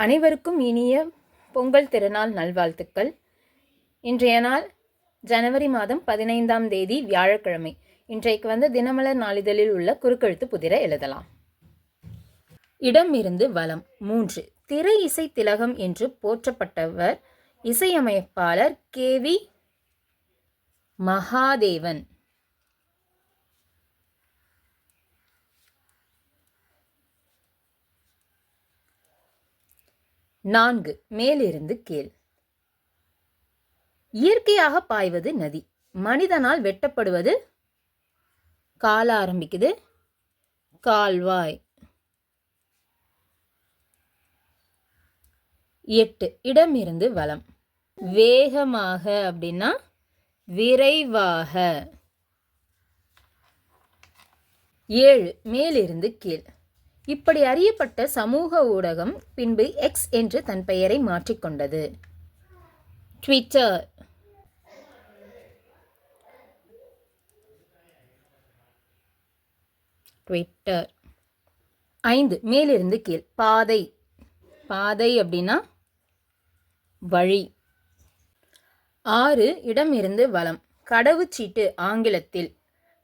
அனைவருக்கும் இனிய பொங்கல் திருநாள் நல்வாழ்த்துக்கள். இன்றைய நாள் ஜனவரி மாதம் பதினைந்தாம் தேதி வியாழக்கிழமை. இன்றைக்கு வந்து தினமலர் நாளிதழில் உள்ள குறுக்கெழுத்து புதிர எழுதலாம். இடம் இருந்து வளம். மூன்று. திரை இசை திலகம் என்று போற்றப்பட்டவர் இசையமைப்பாளர் கே வி மகாதேவன். நான்கு. மேலிருந்து கீழ் இயற்கையாக பாய்வது நதி. மனிதனால் வெட்டப்படுவது? கால ஆரம்பிக்குது. கால்வாய் எட்டு. இடமிருந்து வளம் வேகமாக அப்படின்னா விரைவாக. ஏழு. மேலிருந்து கீழ். இப்படி அறியப்பட்ட சமூக ஊடகம் பின்பு எக்ஸ் என்று தன் பெயரை மாற்றிக்கொண்டது ட்விட்டர் ட்விட்டர் ஐந்து மேலிருந்து கீழ். பாதை. பாதை அப்படின்னா வழி. ஆறு இடம் இருந்து கடவுச்சீட்டு ஆங்கிலத்தில்.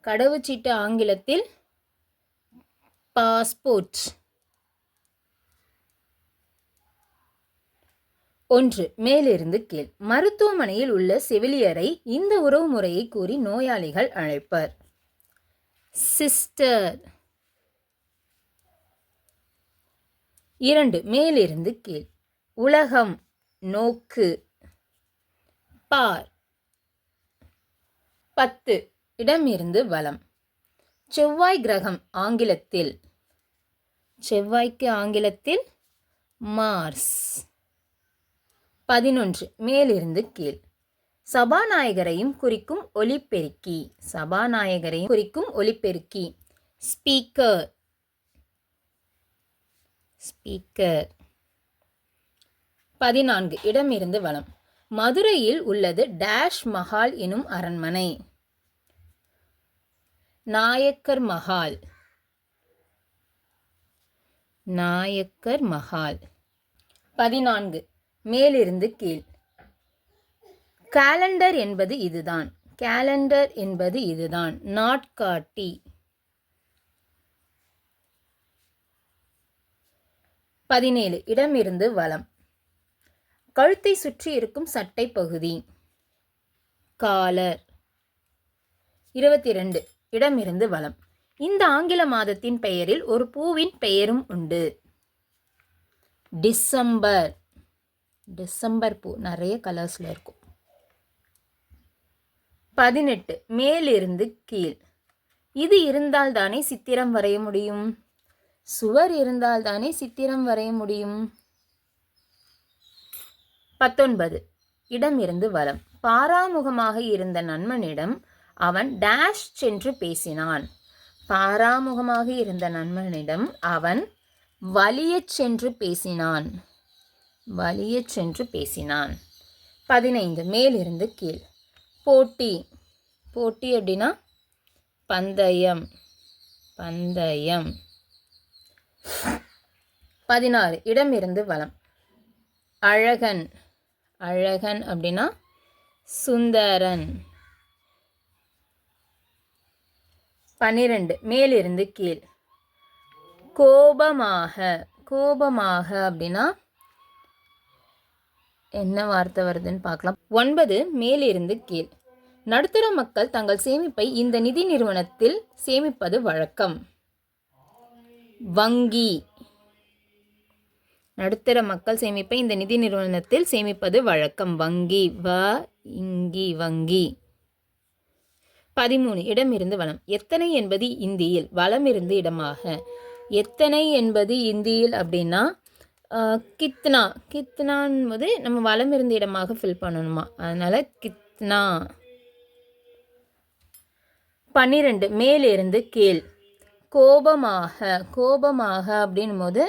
கடவுச்சீட்டு ஆங்கிலத்தில் பாஸ்போர்ட். ஒன்று மேலிருந்து கீழ். மருத்துவமனையில் உள்ள செவிலியரை இந்த உறவு முறையை கூறி நோயாளிகள் அழைப்பர். சிஸ்டர். இரண்டு மேலிருந்து கீழ். உலகம் நோக்கு. பார். பத்து இடமிருந்து வலம். செவ்வாய் கிரகம் ஆங்கிலத்தில். செவ்வாய்க்கு ஆங்கிலத்தில் மார்ஸ். பதினொன்று மேலிருந்து கீழ். சபாநாயகரையும் குறிக்கும் ஒலிபெருக்கி சபாநாயகரையும் குறிக்கும் ஒலிபெருக்கி ஸ்பீக்கர். ஸ்பீக்கர். பதினான்கு இடமிருந்து வளம் மதுரையில் உள்ளது டேஷ் மஹால் எனும் அரண்மனை. நாயக்கர் மஹால். நாயக்கர் மஹால். பதினான்கு. மேலிருந்து கீழ். கேலண்டர் என்பது இதுதான். கேலண்டர் என்பது இதுதான். நாட்காட்டி. பதினேழு. இடமிருந்து வலம். கழுத்தை சுற்றி இருக்கும் சட்டை பகுதி. காலர். இருபத்தி ரெண்டு இடமிருந்து வலம். இந்த ஆங்கில மாதத்தின் பெயரில் ஒரு பூவின் பெயரும் உண்டு. டிசம்பர். டிசம்பர் பூ. நிறைய கலர்ஸில் இருக்கும். பதினெட்டு. மேலிருந்து கீழ். இது இருந்தால் தானே சித்திரம் வரைய முடியும்? சுவர் இருந்தால் தானே சித்திரம் வரைய முடியும்? பத்தொன்பது. இடம் இருந்து வலம். பாராமுகமாக இருந்த நண்பனிடம் அவன் டேஷ் சென்று பேசினான். பாராமுகமாக இருந்த நண்பனிடம் அவன் வலியச் சென்று பேசினான். வலியச் சென்று பேசினான். பதினைந்து மேலிருந்து கீழ். போட்டி. போட்டி அப்படின்னா பந்தயம். பந்தயம். பதினாறு இடமிருந்து வளம் அழகன். அழகன் அப்படின்னா சுந்தரன். பன்னிரண்டு மேலிருந்து கீழ். கோபமாக. கோபமாக அப்படின்னா என்ன வார்த்தை வருதுன்னு பார்க்கலாம். ஒன்பது மேலிருந்து கீழ். நடுத்தர மக்கள் தங்கள் சேமிப்பை இந்த நிதி நிறுவனத்தில் சேமிப்பது வழக்கம். வங்கி. நடுத்தர மக்கள் சேமிப்பை இந்த நிதி நிறுவனத்தில் சேமிப்பது வழக்கம். வங்கி. வ இங்கி வங்கி. பதிமூணு இடம் இருந்து வளம். எத்தனை என்பது இந்தியில் வளம் இருந்து இடமாக. எத்தனை என்பது இந்தியில் அப்படின்னா கித்னா. கித்னான் போது நம்ம வளம் இருந்த இடமாக ஃபில் பண்ணணுமா? அதனால் கித்னா. பன்னிரெண்டு மேலிருந்து கீழ். கோபமாக கோபமாக அப்படின்னும் போது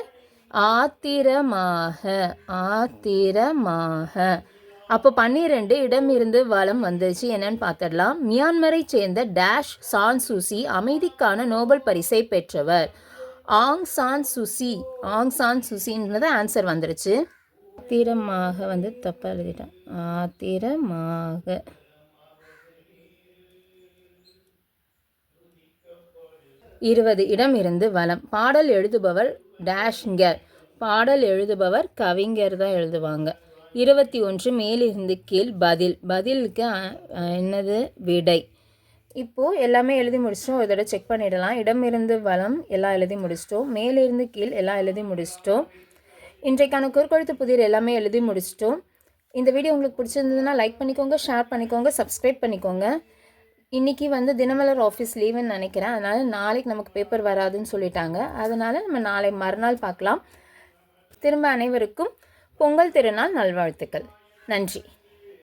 ஆத்திரமாக ஆத்திரமாக. அப்போ பன்னிரெண்டு இடம் இருந்து வலம் வந்துச்சு. என்னன்னு பார்த்துடலாம். மியான்மரை சேர்ந்த டேஷ் சான் சூசி அமைதிக்கான நோபல் பரிசை பெற்றவர். Aung San Suu Kyi Aung San சுசின்றது answer வந்துருச்சு. ஆத்திரமாக வந்து தப்பாக எழுதிட்டேன். ஆத்திரமாக. இருபது இடம் இருந்து வலம் பாடல் எழுதுபவர் டேஷ்ங்கர். பாடல் எழுதுபவர் கவிஞர் தான் எழுதுவாங்க. இருபத்தி ஒன்று மேலிருந்து கீழ் பதில். பதிலுக்கு என்னது? விடை. இப்போது எல்லாமே எழுதி முடிச்சிட்டோம். ஒரு தடவை செக் பண்ணிடலாம். இடமிருந்து வளம் எல்லாம் எழுதி முடிச்சிட்டோம். மேலிருந்து கீழ் எல்லாம் எழுதி முடிச்சிட்டோம். இன்றைக்கான குறுக்கெழுத்து புதிர் எல்லாமே எழுதி முடிச்சிட்டோம். இந்த வீடியோ உங்களுக்கு பிடிச்சிருந்ததுன்னா லைக் பண்ணிக்கோங்க ஷேர் பண்ணிக்கோங்க சப்ஸ்கிரைப் பண்ணிக்கோங்க. இன்றைக்கி வந்து தினமலர் ஆஃபீஸ் லீவுன்னு நினைக்கிறேன். அதனால் நாளைக்கு நமக்கு பேப்பர் வராதுன்னு சொல்லிட்டாங்க. அதனால் நம்ம நாளை மறுநாள் பார்க்கலாம். திரும்ப அனைவருக்கும் பொங்கல் திருநாள் நல்வாழ்த்துக்கள். நன்றி.